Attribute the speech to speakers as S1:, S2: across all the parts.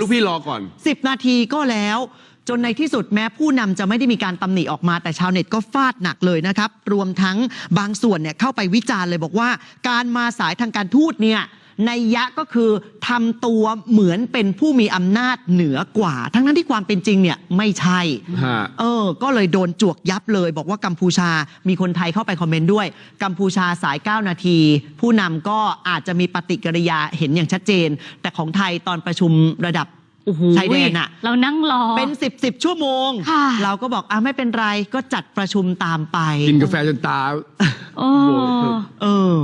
S1: ลูกพี่รอก่อน
S2: 10 นาทีก็แล้ว จนในที่สุดแม้ผู้นำจะไม่ได้มีการตำหนิออกมาแต่ชาวเน็ตก็ฟาดหนักเลยนะครับ รวมทั้งบางส่วนเนี่ยเข้าไปวิจารณ์เลยบอกว่า การมาสายทางการทูตเนี่ย นยยะก็คือทำตัวเหมือนเป็นผู้มีอำนาจเหนือกว่า ทั้งนั้นที่ความเป็นจริงเนี่ยไม่ใช่
S1: ฮะ
S2: เออ ก็เลยโดนจวกยับเลย บอกว่ากัมพูชามีคนไทยเข้าไปคอมเมนต์ด้วย กัมพูชาสาย 9 นาที ผู้นำก็อาจจะมีปฏิกิริยาเห็นอย่างชัดเจน แต่ของไทยตอนประชุมระดับ
S3: โอ้โห
S2: ชายแดนอะ
S3: เรานั่งรอ
S2: เป็น 10 10ชั่วโมง
S3: ค่ะ
S2: เราก็บอกอะไม่เป็นไรก็จัดประชุมตามไป
S1: กินกาแฟจนตา
S3: โอ้
S1: โอ้โห
S2: เออ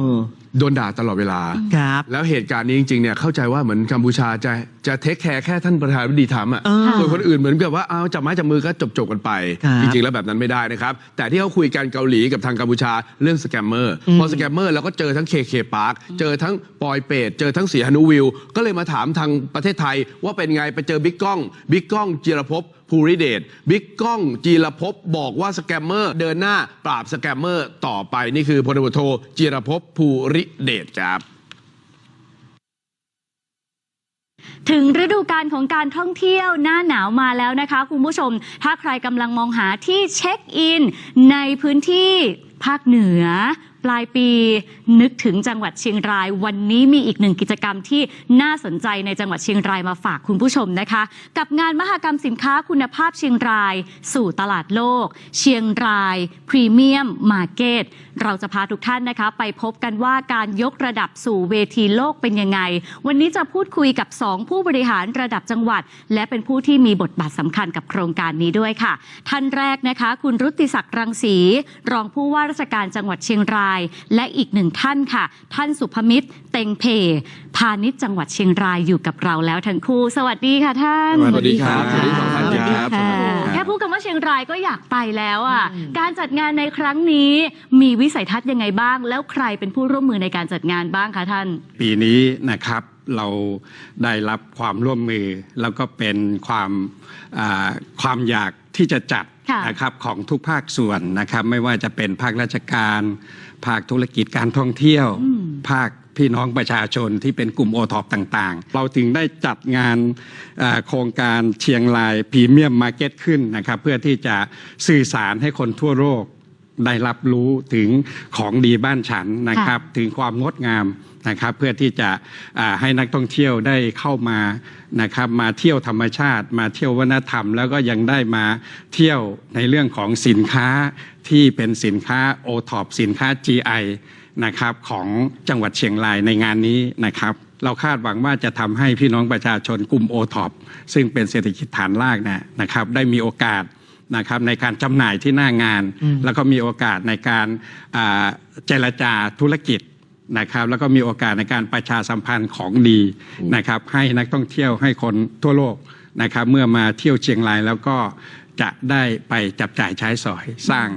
S1: โดนด่าตลอดเวลา
S2: ครับ
S1: แล้วเหตุการณ์นี้จริงๆเนี่ยเข้าใจว่าเหมือนกัมพูชาจะ จะเทคแคร์แค่ท่านประธานาธิบดีทำอะ
S2: เออ
S1: ส่วนคนอื่นเหมือนกับว่าเอาจับไม้จับมือก็จบจบๆกันไป
S2: ครับ
S1: จริงๆ แล้วแบบนั้นไม่ได้นะครับ แต่ที่เขาคุยกันเกาหลีกับทางกัมพูชาเรื่องสแกมเมอร์
S2: อืม
S1: พอสแกมเมอร์เราก็เจอทั้งเคเคพาร์คเจอทั้งปอยเปรตเจอทั้งสีฮานุวิว ก็เลยมาถามทางประเทศไทยว่าเป็นไงไปเจอบิ๊กก้องบิ๊กก้องจิรภพภูริเดชบิ๊กก้องจีรภพบอกว่าสแกมเมอร์เดินหน้าปราบสแกมเมอร์ต่อไปนี่คือพลตำรวจโทจิรภพภูริเดชครับ
S3: ถึงฤดูการของการท่องเที่ยวหน้าหนาวมาแล้วนะคะ คุณผู้ชม ถ้าใครกำลังมองหาที่เช็คอิน ในพื้นที่ภาคเหนือ ปลายปีนึกถึงจังหวัดเชียงราย วันนี้มีอีกหนึ่งกิจกรรมที่น่าสนใจในจังหวัดเชียงรายมาฝากคุณผู้ชมนะคะ กับงานมหกรรมสินค้าคุณภาพเชียงราย สู่ตลาดโลก เชียงรายพรีเมียมมาร์เก็ตเราจะพาทุกท่านนะคะ ไปพบกันว่าการยกระดับสู่เวทีโลกเป็นยังไง วันนี้จะพูดคุยกับ 2 ผู้บริหารระดับจังหวัด และเป็นผู้ที่มีบทบาทสำคัญกับโครงการนี้ด้วยค่ะ ท่านแรกนะคะ คุณรุติศักดิ์รังสีรองผู้ว่าราชการจังหวัดเชียงรายและอีกหนึ่งท่านค่ะ ท่านสุภมิตรเต็งเพพาณิชย์จังหวัดเชียงรายอยู่กับเราแล้วทั้งคู่ สวัสดีค่ะท่าน
S1: สวัสดีครับสวัสดีสองท่าน
S2: สวัสดี
S1: ครับ
S2: ค่ะ
S3: แค่พูดคำว่าเชียงรายก็อยากไปแล้วอะ การจัดงานในครั้งนี้มีวิสัยทัศน์ยังไงบ้าง แล้วใครเป็นผู้ร่วมมือในการจัดงานบ้างคะท่าน
S4: ปีนี้นะครับเราได้รับความร่วมมือแล้วก็เป็นความอ่าความอยาก ที่จะจัด
S3: ค่ะ
S4: นะครับของทุกภาคส่วนนะครับไม่ว่าจะเป็นภาคราชการ ภาคธุรกิจการท่องเที่ยว ภาคพี่น้องประชาชนที่เป็นกลุ่มโอท็อปต่างๆ เราถึงได้จัดงานอ่าโครงการเชียงรายพรีเมียมมาร์เก็ตขึ้นนะครับ เพื่อที่จะสื่อสารให้คนทั่วโลก ได้รับรู้ถึงของดีบ้านฉันนะครับ ถึงความงดงามนะครับ เพื่อที่จะอ่าให้นักท่องเที่ยวได้เข้ามานะครับ มาเที่ยวธรรมชาติ มาเที่ยววัฒนธรรม แล้วก็ยังได้มาเที่ยวในเรื่องของสินค้าที่เป็นสินค้าโอท็อปสินค้า GI นะครับของจังหวัดเชียงรายในงานนี้นะครับเราคาดหวังว่าจะทำให้พี่น้องประชาชนกลุ่มโอท็อปซึ่งเป็นเศรษฐกิจฐานรากเนยนะครับ ได้มีโอกาส นะครับในการจำหน่ายที่หน้างาน แล้วก็มีโอกาสในการอ่าเจรจาธุรกิจนะครับแล้วก็มีโอกาสในการประชาสัมพันธ์ของดีนะครับให้นักท่องเที่ยวให้คนทั่วโลกนะครับเมื่อมาเที่ยวเชียงรายแล้วก็จะได้ไปจับจ่ายใช้สอยสร้าง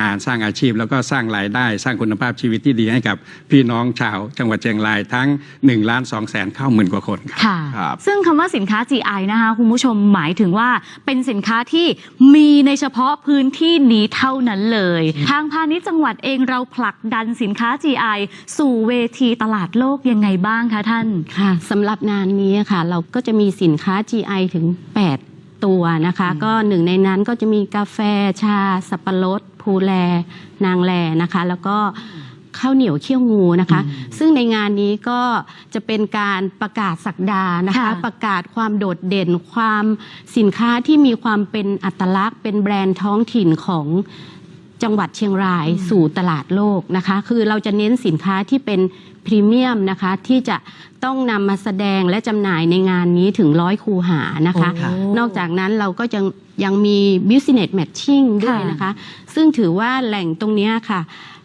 S4: งานสร้างอาชีพ แล้วก็สร้างรายได้ สร้างคุณภาพชีวิตที่ดีให้กับ พี่น้องชาวจังหวัดเชียงรายทั้ง1ล้าน2แสนเข้าหมื่นกว่าคนครับ
S3: ค่ะ
S1: ครับ
S3: ซึ่งคำว่าสินค้า GI นะคะคุณผู้ชมหมายถึงว่าเป็นสินค้าที่มีในเฉพาะพื้นที่นี้เท่านั้นเลย ทางพาณิชย์จังหวัดเองเราผลักดันสินค้า GI สู่เวทีตลาดโลกยังไงบ้างคะท่าน
S5: ค่ะสำหรับงานนี้ค่ะ เราก็จะมีสินค้า GI ถึง 8 ตัวนะคะ ก็หนึ่งในนั้นก็จะมีกาแฟชา สับปะรดภูแล นางแลนะคะ แล้วก็ข้าวเหนียวเขี้ยวงูนะคะ ซึ่งในงานนี้ก็จะเป็นการประกาศสักดานะคะ
S3: ค่ะ
S5: ประกาศความโดดเด่นความสินค้าที่มีความเป็นอัตลักษณ์ เป็นแบรนด์ท้องถิ่นของจังหวัดเชียงรายสู่ตลาดโลกนะคะ คือเราจะเน้นสินค้าที่เป็นพรีเมียมนะคะ ที่จะต้องนำมาแสดงและจำหน่ายในงานนี้ถึงร้อยคูหานะคะ
S3: โอ้
S5: นอกจากนั้นเราก็ยัง ยังมี business matching ด้วยนะคะ ซึ่งถือว่าแหล่งตรงเนี้ยค่ะ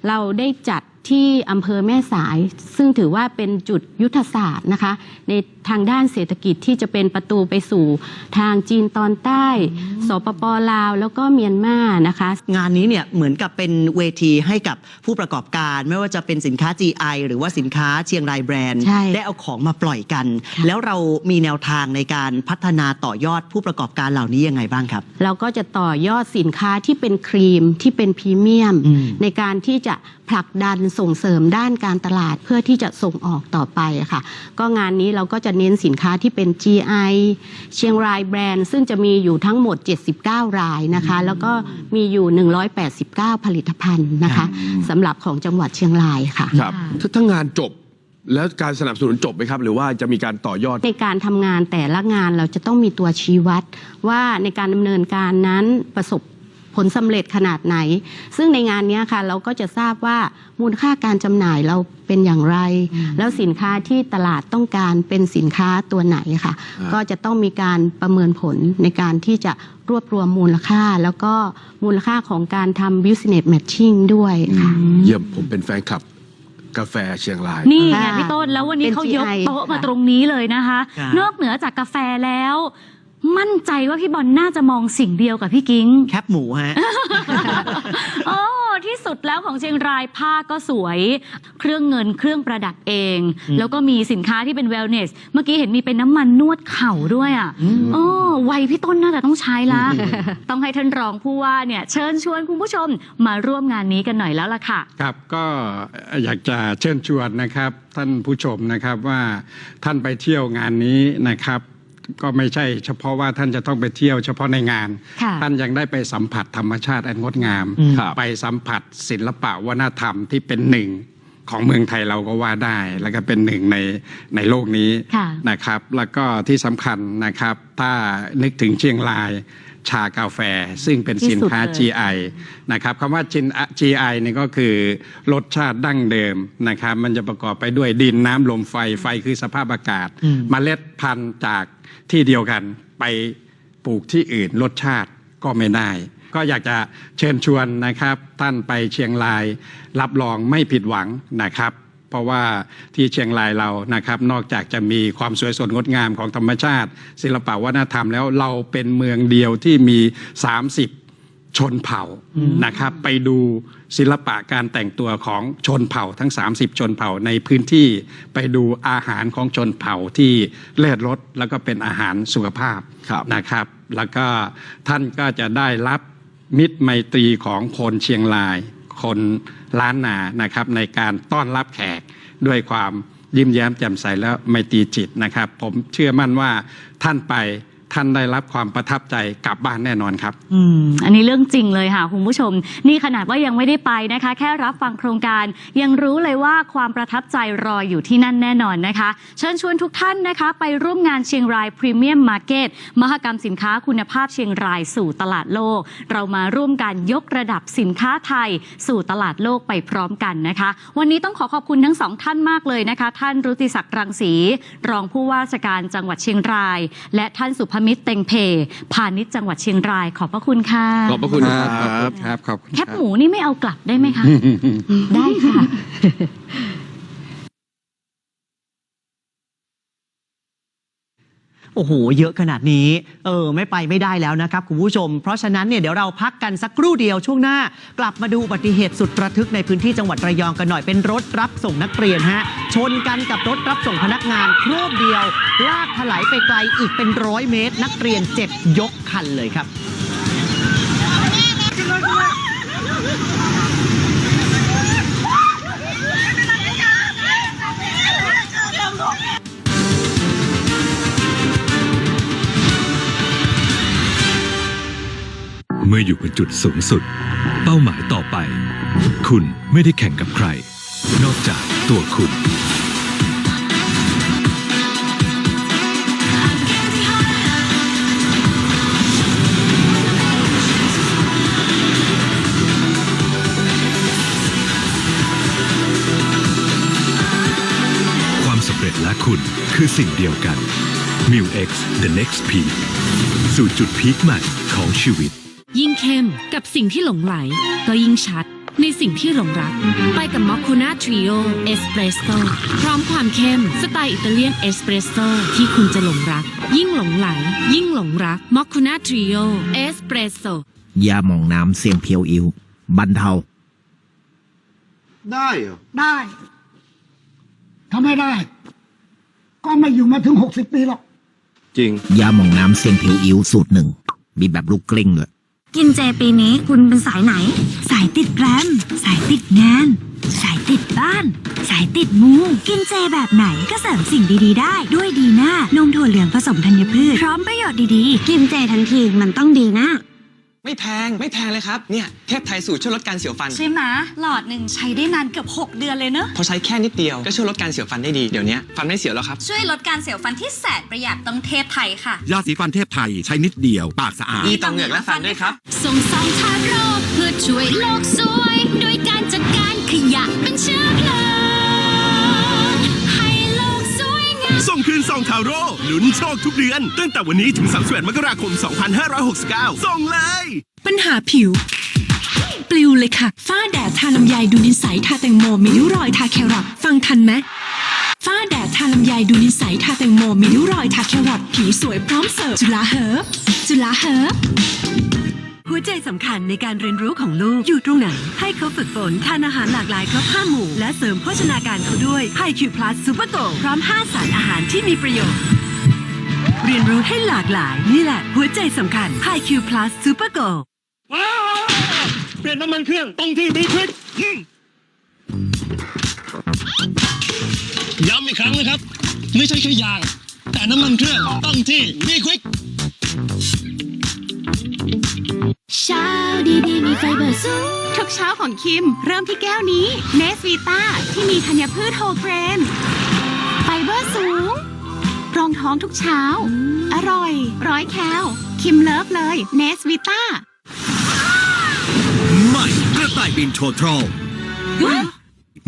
S5: เราได้จัดที่อำเภอแม่สาย ซึ่งถือว่าเป็นจุดยุทธศาสตร์นะคะ ในทางด้านเศรษฐกิจที่จะเป็นประตูไปสู่ทางจีนตอนใต้ สปปลาว แล้วก็เมียนมานะคะ
S2: งานนี้เนี่ยเหมือนกับเป็นเวทีให้กับผู้ประกอบการ ไม่ว่าจะเป็นสินค้า GI หรือว่าสินค้าเชียงรายแบรนด์
S5: ใช่
S2: ได้เอาของมาปล่อยกัน แล้วเรามีแนวทางในการพัฒนาต่อยอดผู้ประกอบการเหล่านี้ยังไงบ้างครับ
S5: เราก็จะต่อยอดสินค้าที่เป็นครีมที่เป็นพรีเมียม
S2: อืม
S5: ในการที่จะผลักดันส่งเสริมด้านการตลาดเพื่อที่จะส่งออกต่อไปอะค่ะ ก็งานนี้เราก็จะเน้นสินค้าที่เป็น GI เชียงรายแบรนด์ ซึ่งจะมีอยู่ทั้งหมด 79 รายนะคะ แล้วก็มีอยู่ 189 ผลิตภัณฑ์นะคะสำหรับของจังหวัดเชียงรายค่ะ
S1: ครับถ้าถ้างานจบแล้วการสนับสนุนจบไหมครับ หรือว่าจะมีการต่อยอด
S5: ในการทำงานแต่ละงานเราจะต้องมีตัวชี้วัดว่าในการดำเนินการนั้นประสบ ผลสำเร็จขนาดไหน ซึ่งในงานเนี้ยค่ะเราก็จะทราบว่ามูลค่าการจำหน่ายเราเป็นอย่างไร แล้วสินค้าที่ตลาดต้องการเป็นสินค้าตัวไหนค่ะ
S1: อ่า
S5: ก็จะต้องมีการประเมินผลในการที่จะรวบรวมมูลค่า แล้วก็มูลค่าของการทำ business matching ด้วยค่ะ
S1: เยี่ยมผมเป็นแฟนคลับกาแฟเชียงราย
S3: นี่ไง
S5: ค่ะ
S3: พี่ต้นแล้ววันนี้
S5: เป็น
S3: เขายก
S5: GI
S3: โต๊ะมา
S5: ค่ะ
S3: ตรงนี้เลยนะคะ
S2: ครับ
S3: นอกเหนือจากกาแฟแล้ว มั่นใจว่าพี่บอลน่าจะมองสิ่งเดียวกับพี่กิ้ง
S2: แคบหมูฮะ
S3: โอ้ที่สุดแล้วของเชียงรายผ้าก็สวย เครื่องเงินเครื่องประดับเอง แล้วก็มีสินค้าที่เป็นเวลเนส เมื่อกี้เห็นมีเป็นน้ำมันนวดเข่าด้วยอะโอ้วัยพี่ต้นน่าจะต้องใช้ละ ต้องให้ท่านรองผู้ว่าเนี่ยเชิญชวนคุณผู้ชมมาร่วมงานนี้กันหน่อยแล้วล่ะค่ะ
S4: ครับก็อยากจะเชิญชวนนะครับ ท่านผู้ชมนะครับว่าท่านไปเที่ยวงานนี้นะครับ ก็ไม่ใช่เฉพาะว่าท่านจะต้องไปเที่ยวเฉพาะในงาน
S3: ค่ะ
S4: ท่านยังได้ไปสัมผัสธรรมชาติอันงดงาม
S2: อืม
S1: ครับ
S4: ไปสัมผัสศิลปะวัฒนธรรมที่เป็นหนึ่งของเมืองไทยเราก็ว่าได้ แล้วก็เป็นหนึ่งในในโลกนี้
S3: ค่ะ
S4: นะครับ แล้วก็ที่สำคัญนะครับ ถ้านึกถึงเชียงราย ชากาแฟ ซึ่งเป็นสินค้า
S3: ที่สุดเลย
S4: GI นะครับคำว่า GI นี่ก็คือรสชาติดั้งเดิมนะครับมันจะประกอบไปด้วยดินน้ำลมไฟไฟคือสภาพอากาศ
S2: อืม
S4: เมล็ดพันธุ์จากที่เดียวกันไปปลูกที่อื่นรสชาติก็ไม่ได้ ก็อยากจะเชิญชวนนะครับ ท่านไปเชียงราย รับรองไม่ผิดหวังนะครับ เพราะว่าที่เชียงรายเรานะครับ นอกจากจะมีความสวยสดงดงามของธรรมชาติ ศิลปวัฒนธรรมแล้วเราเป็นเมืองเดียวที่มี 30ชนเผ่านะครับไปดูศิลปะการแต่งตัวของชนเผ่าทั้ง 30 ชนเผ่าในพื้นที่ไปดูอาหารของชนเผ่าที่เลิศรสแล้วก็เป็นอาหารสุขภาพ
S1: ครับ
S4: นะครับ แล้วก็ท่านก็จะได้รับมิตรไมตรีของคนเชียงราย คนล้านนานะครับในการต้อนรับแขกด้วยความยิ้มแย้มแจ่มใสและไมตรีจิตนะครับ ผมเชื่อมั่นว่าท่านไป ท่านได้รับความประทับใจกลับบ้านแน่นอนครับ
S3: อืมอันนี้เรื่องจริงเลยค่ะคุณผู้ชม นี่ขนาดว่ายังไม่ได้ไปนะคะ แค่รับฟังโครงการยังรู้เลยว่าความประทับใจรออยู่ที่นั่นแน่นอนนะคะ เชิญชวนทุกท่านนะคะ ไปร่วมงานเชียงรายพรีเมียมมาร์เก็ตมหกรรมสินค้าคุณภาพเชียงรายสู่ตลาดโลก เรามาร่วมกันยกระดับสินค้าไทย สู่ตลาดโลกไปพร้อมกันนะคะ วันนี้ต้องขอขอบคุณทั้งสองท่านมากเลยนะคะ ท่านรุติศักดิ์รังสีรองผู้ว่าราชการจังหวัดเชียงราย และท่านสุภมิตรเต็งเพพาณิชย์จังหวัดเชียงราย ขอบพระคุณค่ะ
S1: ขอบพระคุณค
S4: ขอบ
S1: รั
S4: คุ
S1: บ
S4: ณครับ ขอบคุณ
S3: แค
S4: รั
S3: บบหมูนี่ไม่เอากลับได้ไหมคะ
S5: ได้ค่ะ
S2: โอ้โห เยอะขนาดนี้ เออ ไม่ไปไม่ได้แล้วนะครับคุณผู้ชม เพราะฉะนั้นเนี่ยเดี๋ยวเราพักกันสักครู่เดียวช่วงหน้า กลับมาดูอุบัติเหตุสุดระทึกในพื้นที่จังหวัดระยองกันหน่อยเป็นรถรับส่งนักเรียนฮะ ชนกันกับรถรับส่งพนักงานโครบเดียว ลากถลายไปไกลอีกเป็นร้อยเมตร นักเรียนเจ็บยกคันเลยครับ
S6: มื่ออยู่บนจุดสูงสุด เป้าหมายต่อไป คุณไม่ได้แข่งกับใคร นอกจากตัวคุณ ความสำเร็จและคุณคือสิ่งเดียวกัน m u X The Next Peak สู่จุดพีคใหม่ของชีวิต
S7: ยิ่งเข้มกับสิ่งที่หลงไหล ก็ยิ่งชัด ในสิ่งที่หลงรัก ไปกับมอคคูน่าทริโอเอสเปรสโซพร้อมความเข้ม สไตล์อิตาเลียนเอสเปรสโซที่คุณจะหลงรัก ยิ่งหลงไหล ยิ่งหลงรักมอคคูน่าทริโอเอสเปรสโซ
S8: ยาหมองน้ำเสียงเพียวอิวบรรเทา
S1: ได้เหรอ
S9: ได้ทำไม่ได้ ก็ไม่อยู่มาถึงหกสิบปีหรอก
S1: จริง
S8: ยาหมองน้ำเสียงเพียวอิวสูตรหนึ่ง มีแบบลูกกลิ้งด้วย
S10: กินเจปีนี้คุณเป็นสายไหน สายติดแกรมสายติดงาน สายติดบ้าน สายติดมู กินเจแบบไหนก็เสริมสิ่งดีๆ ได้ด้วยดีน่านมถั่วเหลืองผสมธัญพืช พร้อมประโยชน์ดีๆ กินเจทันทีมันต้องดีน่า
S11: ไม่แพงไม่แพงเลยครับ เนี่ยเทพไทยสูตรช่วยลดการเสียวฟัน
S3: ใช่ไหมหลอดหนึ่งใช้ได้นานเกือบ 6 เดือนเลยเนอะ
S11: พอใช้แค่นิดเดียวก็ช่วยลดการเสียวฟันได้ดีเดี๋ยวนี้ฟันไม่เสียวแล้วครับ
S10: ช่วยลดการเสียวฟันที่แสนประหยัดต้องเทพไทยค่ะ
S8: ยาสีฟันเทพไทยใช้นิดเดียว ปากสะอาด
S11: ดีต่อเหงือกและฟันด้วยครับ
S12: ส่งสองทางโรคเพื่อช่วยโลกสวยโดย ส่ง
S6: คืนส่งทาโร่ลุ้นโชคทุกเดือน ตั้งแต่วันนี้ถึง31มกราคม 2569 ส่งเลย
S10: ปัญหาผิว ปลิวเลยค่ะ ฝ้าแดดทาลำไยดูนิสัยทาแตงโมมีริ้วรอยทาแครอทฟังทันไหมฝ้าแดดทาลำไยดูนิสัยทาแตงโมมีริ้วรอยทาแครอทผิวสวยพร้อมเสิร์ฟจุฬาเฮิร์บจุฬาเฮิร์บ หัวใจสำคัญในการเรียนรู้ของลูกอยู่ตรงไหน ให้เขาฝึกฝนทานอาหารหลากหลายครบห้าหมู่ และเสริมโภชนาการเขาด้วยไฮคิวพลัสซูเปอร์โกพร้อม 5 สารอาหารที่มีประโยชน์ เรียนรู้ให้หลากหลาย นี่แหละ หัวใจสำคัญ HiQ Plus Super Go
S9: เปลี่ยนน้ำมันเครื่องตรงที่มีควิกย้ำอีกครั้งนะครับ ไม่ใช่แค่ยาง แต่น้ำมันเครื่องต้องที่มีควิก
S10: เช้าดีๆมีไฟเบอร์สูงทุกเช้าของคิม เริ่มที่แก้วนี้เนสวีตาที่มีธัญพืชโฮเกรน ไฟเบอร์สูง รองท้องทุกเช้า อร่อย ร้อยแคลคิมเลิฟเลยเนสวีตา
S8: ใหม่กระต่ายบินโททรอล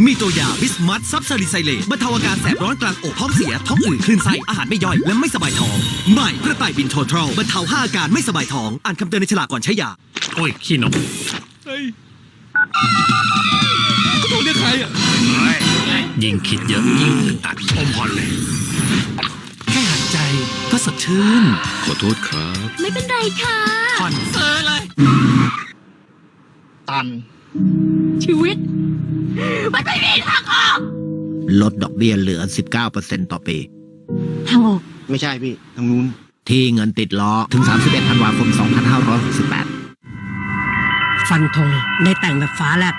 S8: มีตัวยาบิสมัตซับซาริไซเลตบรรเทาอาการแสบร้อนกลางอกท้องเสีย ท้องอืดคลื่นไส้อาหารไม่ย่อย และไม่สบายท้อง ใหม่กระต่ายบินโททรอลบรรเทาห้าอาการไม่สบายท้อง อ่านคำเตือนในฉลากก่อนใช้ยา
S6: โอ้ย ขี้นก
S13: ต้องเรียกใครอะ
S6: ยิ่งคิดเยอะยิ่งอึดอัดอมพรเลย แค่หันใจก็สดชื่น ขอโทษครับ
S10: ไม่เป็นไรค่ะ
S6: ผ่อนเฟอเลย
S9: ตัน
S10: ชีวิต มันไม่มีทางออก
S8: ลดดอกเบี้ยเหลือ 19%ต่อปี
S10: ทางออก
S9: ไม่ใช่พี่ ทางนู้น
S8: ที่เงินติดล้อถึง 31ธันวาคม 2568
S10: ฟันธงได้แต่งแบบฟ้าแลบ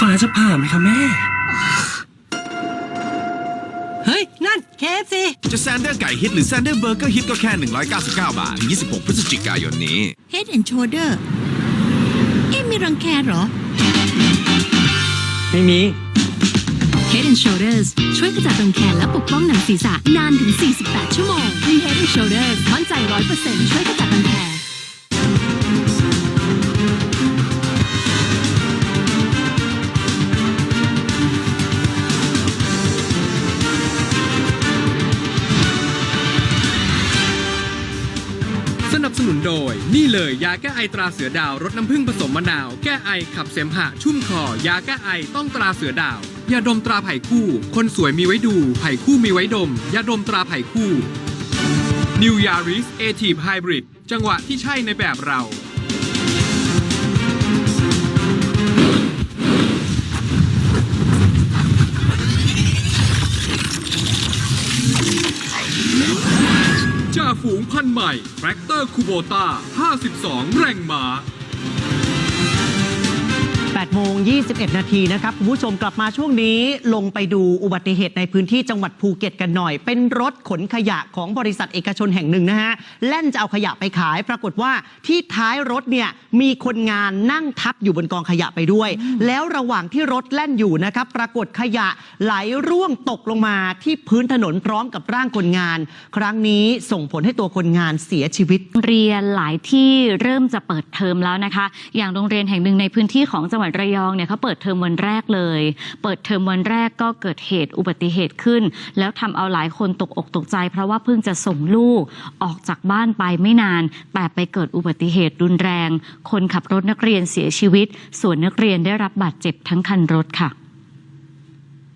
S11: ฟ้าจะผ่าไหมคะแม่
S10: เฮ้ย นั่นเคฟซี
S6: จะแซนเดอร์ไก่ฮิตหรือแซนเดอร์เบอร์เกอร์ฮิตก็แค่ 199 บาทถึง26 พฤศจิกายนนี้
S10: Head and Shoulder เอ๊ะมีรังแคเหรอ
S11: ไม่มี
S12: Head and Shoulders ช่วยกระจัดรังแคและปกป้องหนังศีรษะนานถึง 48 ชั่วโมงมี Head and Shoulders มั่นใจ 100%ช่วยกระจัดรังแค
S14: โดย นี่เลยยาแก้ไอตราเสือดาวรสน้ำผึ้งผสมมะนาว แก้ไอขับเสมหะชุ่มคอ ยาแก้ไอต้องตราเสือดาวยาดมตราไผ่คู่ คนสวยมีไว้ดูไผ่คู่มีไว้ดมยาดมตราไผ่คู่ New Yaris a t i v e Hybrid จังหวะที่ใช่ในแบบเรา ฝูงพันธุ์ใหม่แฟรกเตอร์คูโบต้า 52 แรงม้า
S5: 8โมง21 นาทีนะครับ คุณผู้ชมกลับมาช่วงนี้ลงไปดูอุบัติเหตุในพื้นที่จังหวัดภูเก็ตกันหน่อย เป็นรถขนขยะของบริษัทเอกชนแห่งหนึ่งนะฮะแล่นจะเอาขยะไปขาย ปรากฏว่าที่ท้ายรถเนี่ยมีคนงานนั่งทับอยู่บนกองขยะไปด้วย แล้วระหว่างที่รถแล่นอยู่นะครับ ปรากฏขยะไหลร่วงตกลงมาที่พื้นถนนพร้อมกับร่างคนงาน ครั้งนี้ส่งผลให้ตัวคนงานเสียชีวิต
S3: เรียนหลายที่เริ่มจะเปิดเทอมแล้วนะคะ อย่างโรงเรียนแห่งหนึ่งในพื้นที่ของจังหวัดระยองเนี่ยเขาเปิดเทอมวันแรกเลย เปิดเทอมวันแรกก็เกิดเหตุอุบัติเหตุขึ้น แล้วทำเอาหลายคนตกอกตกใจ เพราะว่าเพิ่งจะส่งลูกออกจากบ้านไปไม่นาน แต่ไปเกิดอุบัติเหตุรุนแรง คนขับรถนักเรียนเสียชีวิต ส่วนนักเรียนได้รับบาดเจ็บทั้งคันรถค่ะ